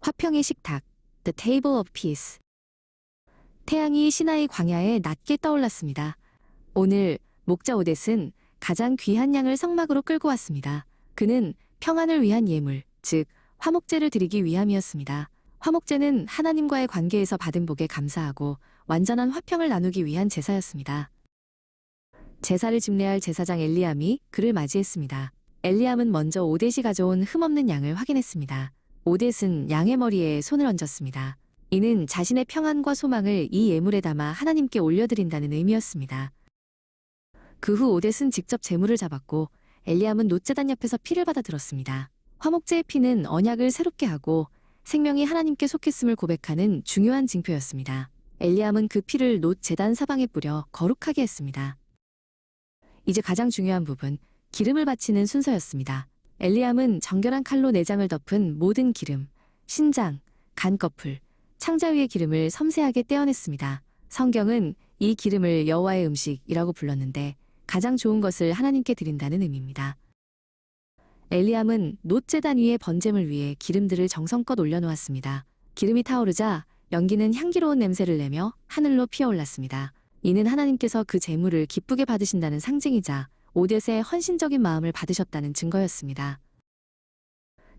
화평의 식탁, The Table of Peace. 태양이 시나이 광야에 낮게 떠올랐습니다. 오늘 목자 오뎃은 가장 귀한 양을 성막으로 끌고 왔습니다. 그는 평안을 위한 예물, 즉 화목제를 드리기 위함이었습니다. 화목제는 하나님과의 관계에서 받은 복에 감사하고 완전한 화평을 나누기 위한 제사였습니다. 제사를 집례할 제사장 엘리암이 그를 맞이했습니다. 엘리암은 먼저 오뎃이 가져온 흠없는 양을 확인했습니다. 오뎃은 양의 머리에 손을 얹었습니다. 이는 자신의 평안과 소망을 이 예물에 담아 하나님께 올려드린다는 의미였습니다. 그 후 오뎃은 직접 제물을 잡았고 엘리암은 노제단 옆에서 피를 받아 들었습니다. 화목제의 피는 언약을 새롭게 하고 생명이 하나님께 속했음을 고백하는 중요한 징표였습니다. 엘리암은 그 피를 노 제단 사방에 뿌려 거룩하게 했습니다. 이제 가장 중요한 부분, 기름을 바치는 순서였습니다. 엘리암은 정결한 칼로 내장을 덮은 모든 기름, 신장, 간꺼풀, 창자 위의 기름을 섬세하게 떼어냈습니다. 성경은 이 기름을 여호와의 음식이라고 불렀는데 가장 좋은 것을 하나님께 드린다는 의미입니다. 엘리암은 놋재단 위에 번제물 위에 기름들을 정성껏 올려놓았습니다. 기름이 타오르자 연기는 향기로운 냄새를 내며 하늘로 피어올랐습니다. 이는 하나님께서 그 제물을 기쁘게 받으신다는 상징이자 오뎃의 헌신적인 마음을 받으셨다는 증거였습니다.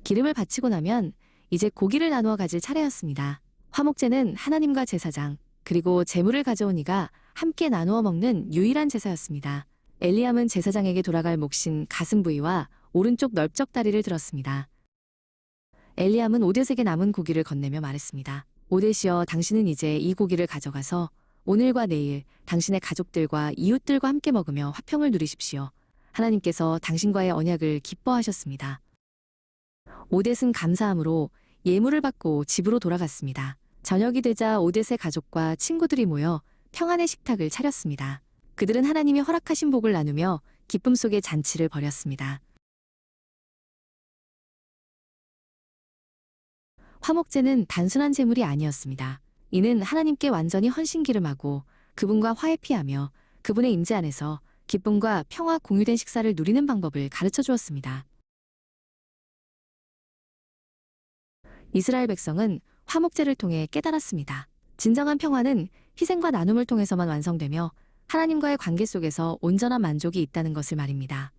기름을 바치고 나면 이제 고기를 나누어 가질 차례였습니다. 화목제는 하나님과 제사장, 그리고 제물을 가져온 이가 함께 나누어 먹는 유일한 제사였습니다. 엘리암은 제사장에게 돌아갈 몫인 가슴 부위와 오른쪽 넓적 다리를 들었습니다. 엘리암은 오뎃에게 남은 고기를 건네며 말했습니다. 오뎃이여 당신은 이제 이 고기를 가져가서 오늘과 내일 당신의 가족들과 이웃들과 함께 먹으며 화평을 누리십시오. 하나님께서 당신과의 언약을 기뻐하셨습니다. 오뎃은 감사함으로 예물을 받고 집으로 돌아갔습니다. 저녁이 되자 오뎃의 가족과 친구들이 모여 평안의 식탁을 차렸습니다. 그들은 하나님이 허락하신 복을 나누며 기쁨 속에 잔치를 벌였습니다. 화목제는 단순한 제물이 아니었습니다. 이는 하나님께 완전히 헌신 기름하고 그분과 화해피하며 그분의 임재 안에서 기쁨과 평화 공유된 식사를 누리는 방법을 가르쳐 주었습니다. 이스라엘 백성은 화목제를 통해 깨달았습니다. 진정한 평화는 희생과 나눔을 통해서만 완성되며 하나님과의 관계 속에서 온전한 만족이 있다는 것을 말입니다.